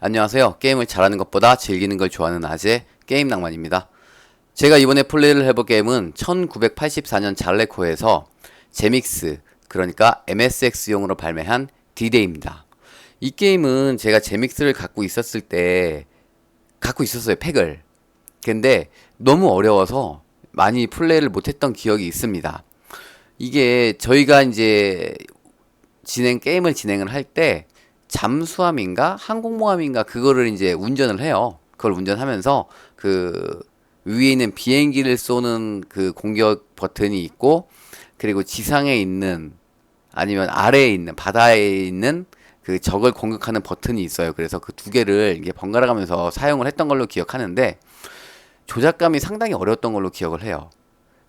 안녕하세요. 게임을 잘하는 것보다 즐기는 걸 좋아하는 아재 게임 낭만입니다. 제가 이번에 플레이를 해볼 게임은 1984년 잘레코에서 제믹스 그러니까 MSX용으로 발매한 D-Day입니다. 이 게임은 제가 제믹스를 갖고 있었을 때 갖고 있었어요 팩을. 근데 너무 어려워서 많이 플레이를 못했던 기억이 있습니다. 이게 저희가 이제 진행 게임을 진행을 할 때 잠수함인가 항공모함인가 그거를 이제 운전을 해요. 그걸 운전하면서 그 위에 있는 비행기를 쏘는 그 공격 버튼이 있고 그리고 지상에 있는 아니면 아래에 있는 바다에 있는 그 적을 공격하는 버튼이 있어요. 그래서 그 두 개를 이게 번갈아 가면서 사용을 했던 걸로 기억하는데 조작감이 상당히 어려웠던 걸로 기억을 해요.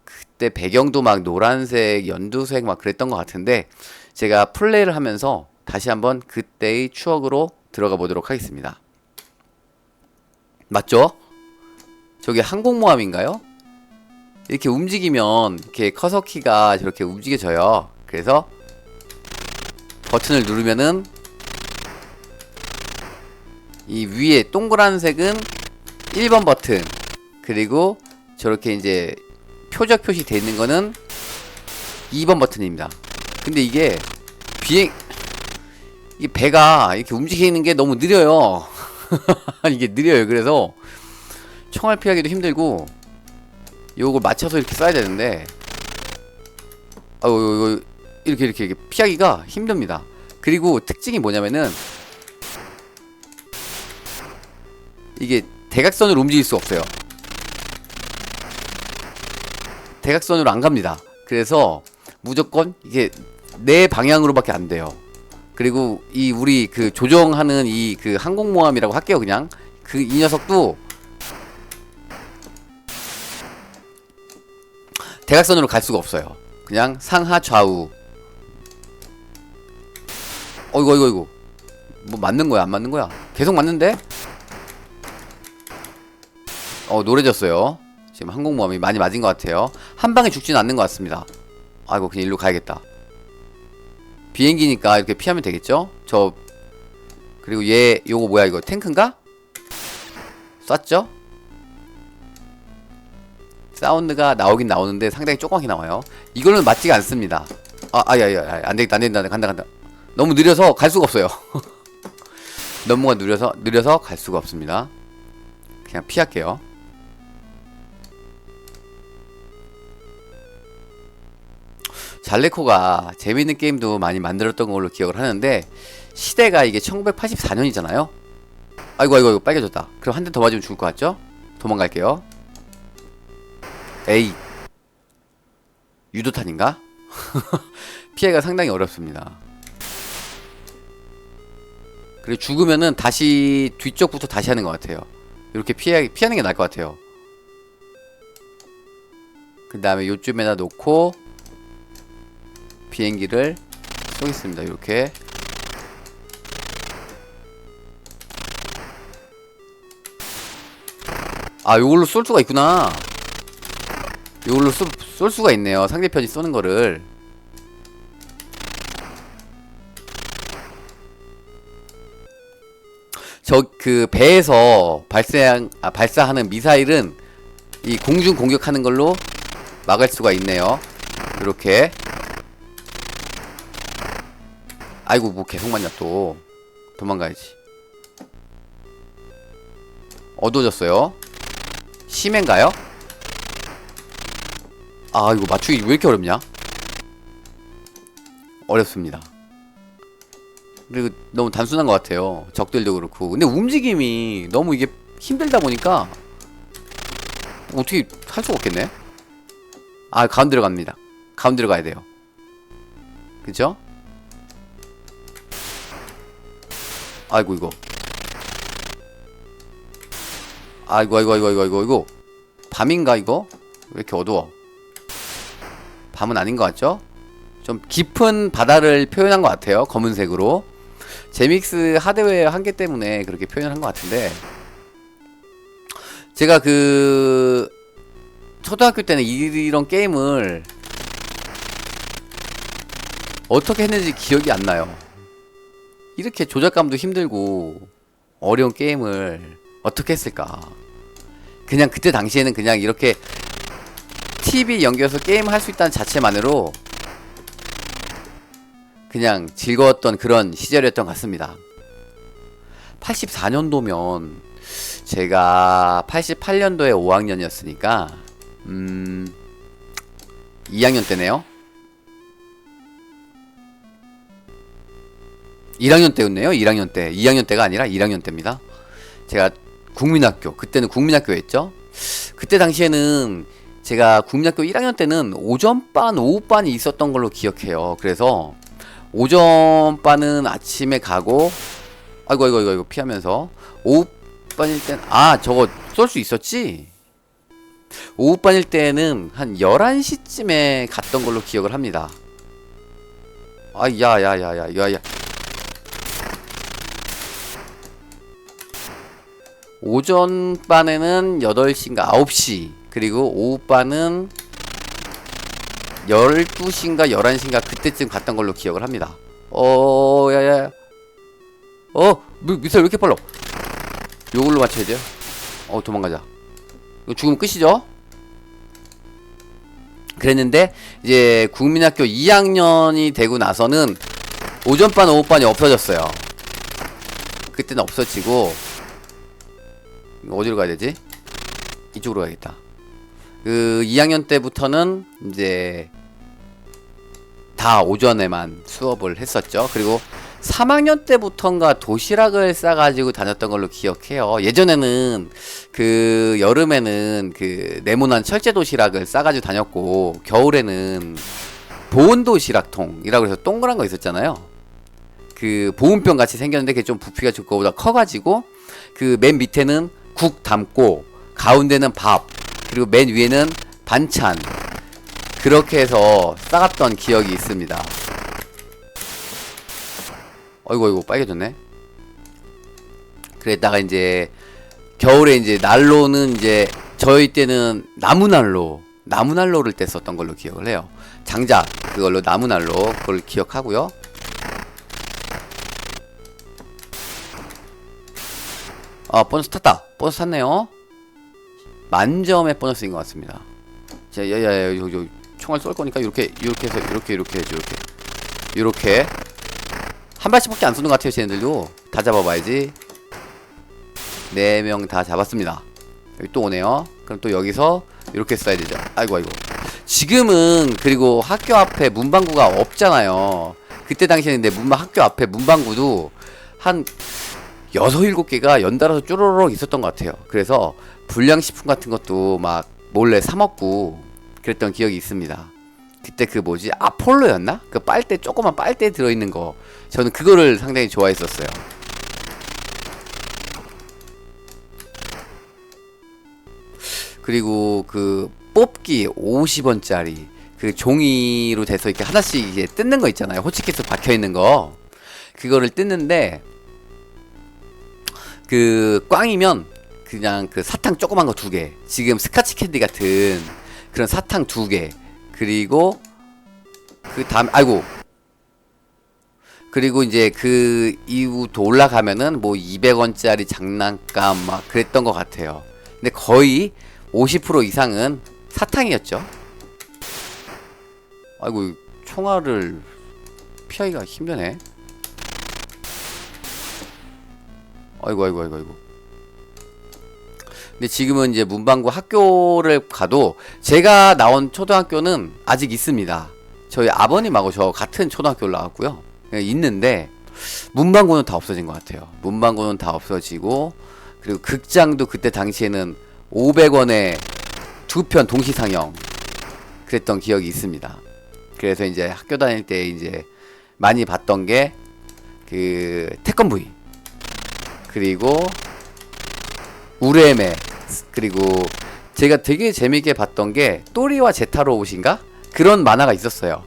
그때 배경도 막 노란색, 연두색 막 그랬던 것 같은데 제가 플레이를 하면서 다시 한번 그때의 추억으로 들어가 보도록 하겠습니다. 맞죠? 저게 항공모함인가요? 이렇게 움직이면 이렇게 커서 키가 저렇게 움직여져요. 그래서 버튼을 누르면은 이 위에 동그란 색은 1번 버튼 그리고 저렇게 이제 표적 표시돼 있는 거는 2번 버튼입니다. 근데 이게 비행 이 배가 이렇게 움직이는 게 너무 느려요. 이게 느려요. 그래서 총알 피하기도 힘들고 요걸 맞춰서 이렇게 쏴야 되는데 아유 이렇게 이렇게 이렇게 피하기가 힘듭니다. 그리고 특징이 뭐냐면은 이게 대각선으로 움직일 수 없어요. 대각선으로 안 갑니다. 그래서 무조건 이게 내 방향으로밖에 안 돼요. 그리고 이 우리 그 조정하는 이 그 항공모함이라고 할게요 그냥 그 이 녀석도 대각선으로 갈 수가 없어요. 그냥 상하 좌우. 어 이거 이거 이거 뭐 맞는 거야 안 맞는 거야? 계속 맞는데? 어 노래졌어요. 지금 항공모함이 많이 맞은 것 같아요. 한 방에 죽지는 않는 것 같습니다. 아이고 그냥 일로 가야겠다. 비행기니까 이렇게 피하면 되겠죠? 저 그리고 얘 요거 뭐야 이거 탱크인가? 쐈죠? 사운드가 나오긴 나오는데 상당히 조그맣게 나와요. 이걸로는 맞지가 않습니다. 아, 아야야, 안 되겠다, 안 된다, 간다, 간다. 너무 느려서 갈 수가 없어요. 너무가 느려서 느려서 갈 수가 없습니다. 그냥 피할게요. 잘레코가 재밌는 게임도 많이 만들었던 걸로 기억을 하는데 시대가 이게 1984년이잖아요. 아이고 아이고 아이고 빨개졌다. 그럼 한 대 더 맞으면 죽을 것 같죠? 도망갈게요. 에이 유도탄인가? 피해가 상당히 어렵습니다. 그리고 죽으면은 다시 뒤쪽부터 다시 하는 것 같아요. 이렇게 피해 피하는 게 나을 것 같아요. 그 다음에 요쯤에다 놓고 비행기를 쏘겠습니다. 이렇게 아 요걸로 쏠 수가 있구나. 요걸로 쏠, 쏠 수가 있네요. 상대편이 쏘는 거를. 저 그 배에서 발생 아, 발사하는 미사일은 이 공중 공격하는 걸로 막을 수가 있네요. 이렇게. 아이고 뭐 계속 맞냐 또. 도망가야지. 어두워졌어요. 심해인가요? 아 이거 맞추기 왜 이렇게 어렵냐? 어렵습니다. 그리고 너무 단순한 것 같아요. 적들도 그렇고. 근데 움직임이 너무 이게 힘들다 보니까 어떻게 할 수가 없겠네. 아 가운데로 갑니다. 가운데로 가야 돼요. 그죠? 아이고 이거. 아이고 아이고 아이고 아이고 아이고 이거 밤인가 이거? 왜 이렇게 어두워? 밤은 아닌 것 같죠? 좀 깊은 바다를 표현한 것 같아요. 검은색으로. 제믹스 하드웨어 한계 때문에 그렇게 표현을 한것 같은데 제가 그 초등학교 때는 이런 게임을 어떻게 했는지 기억이 안 나요. 이렇게 조작감도 힘들고 어려운 게임을 어떻게 했을까? 그냥 그때 당시에는 그냥 이렇게 TV 연결해서 게임 할 수 있다는 자체만으로 그냥 즐거웠던 그런 시절이었던 것 같습니다. 84년도면 제가 88년도에 5학년이었으니까 음 2학년 때네요. 1학년 때였네요. 1학년 때. 2학년 때가 아니라 1학년 때입니다. 제가 국민학교 그때는 국민학교였죠. 그때 당시에는 제가 국민학교 1학년 때는 오전반, 오후반이 있었던 걸로 기억해요. 그래서 오전반은 아침에 가고 아이고 아이고 아이고, 피하면서 오후반일 땐 아 저거 쏠 수 있었지? 오후반일 때는 한 11시쯤에 갔던 걸로 기억을 합니다. 아, 야, 야, 야, 야, 야, 야. 오전반에는 8시인가 9시 그리고 오후반은 12시인가 11시인가 그때쯤 갔던 걸로 기억을 합니다. 어 야야. 어 미, 미사일 왜 이렇게 빨라? 요걸로 맞춰야 돼요? 어 도망가자. 이거 죽으면 끝이죠? 그랬는데 이제 국민학교 2학년이 되고 나서는 오전반 오후반이 없어졌어요. 그때는 없어지고 어디로 가야 되지? 이쪽으로 가야겠다. 그 2학년 때부터는 이제 다 오전에만 수업을 했었죠. 그리고 3학년 때부터인가 도시락을 싸가지고 다녔던 걸로 기억해요. 예전에는 그 여름에는 그 네모난 철제 도시락을 싸가지고 다녔고 겨울에는 보온 도시락통이라고 해서 동그란 거 있었잖아요. 그 보온병 같이 생겼는데 그게 좀 부피가 좀 그거보다 커가지고 그 맨 밑에는 국 담고 가운데는 밥 그리고 맨 위에는 반찬 그렇게 해서 싸갔던 기억이 있습니다. 어이구 어이구 빨개졌네. 그랬다가 이제 겨울에 이제 난로는 이제 저희 때는 나무 난로 나무 난로를 때 썼던 걸로 기억을 해요. 장작 그걸로 나무 난로 그걸 기억하고요. 아 보너스 탔다 보너스 탔네요. 만점의 보너스인 것 같습니다. 자 야야야 요, 요, 총알 쏠 거니까 이렇게 이렇게 해서 이렇게 이렇게 해줘 이렇게. 이렇게. 한 발씩밖에 안 쏘는 것 같아요 쟤네들도. 다 잡아봐야지. 네 명 다 잡았습니다. 여기 또 오네요. 그럼 또 여기서 이렇게 쏴야 되죠. 아이고 아이고. 지금은 그리고 학교 앞에 문방구가 없잖아요. 그때 당시에는 문방 학교 앞에 문방구도 한 여섯 일곱 개가 연달아서 쪼로록 있었던 것 같아요. 그래서 불량식품 같은 것도 막 몰래 사 먹고 그랬던 기억이 있습니다. 그때 그 뭐지 아폴로였나? 그 빨대 조그만 빨대 들어있는 거 저는 그거를 상당히 좋아했었어요. 그리고 그 뽑기 50원짜리 그 종이로 돼서 이렇게 하나씩 이제 뜯는 거 있잖아요. 호치키스 박혀 있는 거 그거를 뜯는데 그 꽝이면 그냥 그 사탕 조그만 거 두 개. 지금 스카치 캔디 같은 그런 사탕 두 개. 그리고 그 다음 아이고. 그리고 이제 그 이후 또 올라가면은 뭐 200원짜리 장난감 막 그랬던 것 같아요. 근데 거의 50% 이상은 사탕이었죠. 아이고 총알을 피하기가 힘드네. 아이고 아이고 아이고 아이고. 근데 지금은 이제 문방구 학교를 가도 제가 나온 초등학교는 아직 있습니다. 저희 아버님하고 저 같은 초등학교를 나왔고요. 예, 있는데 문방구는 다 없어진 것 같아요. 문방구는 다 없어지고 그리고 극장도 그때 당시에는 500원에 두 편 동시 상영 그랬던 기억이 있습니다. 그래서 이제 학교 다닐 때 이제 많이 봤던 게 그 태권브이 그리고 우레메 그리고 제가 되게 재밌게 봤던 게 또리와 제타로 옷인가 그런 만화가 있었어요.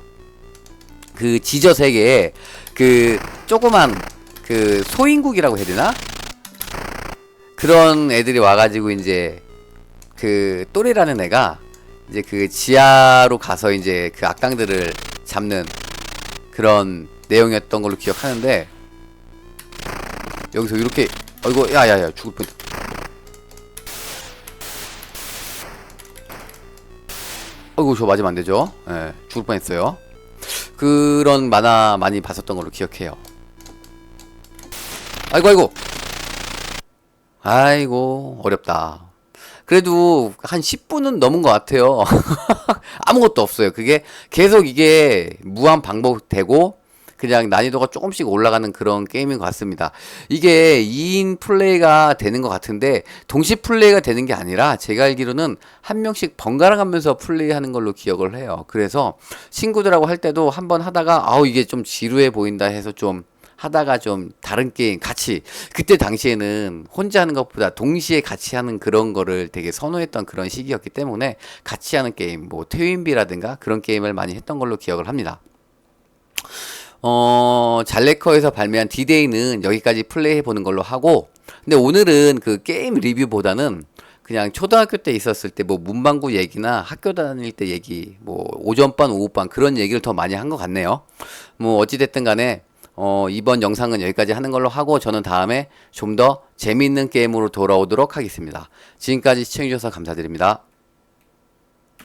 그 지저 세계에 그 조그만 그 소인국이라고 해야 되나 그런 애들이 와가지고 이제 그 또리라는 애가 이제 그 지하로 가서 이제 그 악당들을 잡는 그런 내용이었던 걸로 기억하는데 여기서 이렇게 어이구 야야야 죽을 뻔. 어이구 저 맞으면 안 되죠? 예 죽을 뻔했어요. 그런 만화 많이 봤었던 걸로 기억해요. 아이고 아이고. 아이고 어렵다. 그래도 한 10분은 넘은 것 같아요. 아무것도 없어요. 그게 계속 이게 무한 반복되고 그냥 난이도가 조금씩 올라가는 그런 게임인 것 같습니다. 이게 2인 플레이가 되는 것 같은데 동시 플레이가 되는 게 아니라 제가 알기로는 한 명씩 번갈아 가면서 플레이하는 걸로 기억을 해요. 그래서 친구들하고 할 때도 한 번 하다가 아우 이게 좀 지루해 보인다 해서 좀 하다가 좀 다른 게임 같이 그때 당시에는 혼자 하는 것보다 동시에 같이 하는 그런 거를 되게 선호했던 그런 시기였기 때문에 같이 하는 게임 뭐 트윈비라든가 그런 게임을 많이 했던 걸로 기억을 합니다. 어, 잘레커에서 발매한 디데이는 여기까지 플레이 해 보는 걸로 하고, 근데 오늘은 그 게임 리뷰보다는 그냥 초등학교 때 있었을 때 뭐 문방구 얘기나 학교 다닐 때 얘기, 뭐 오전반, 오후반 그런 얘기를 더 많이 한 것 같네요. 뭐 어찌됐든 간에, 어, 이번 영상은 여기까지 하는 걸로 하고, 저는 다음에 좀 더 재미있는 게임으로 돌아오도록 하겠습니다. 지금까지 시청해주셔서 감사드립니다.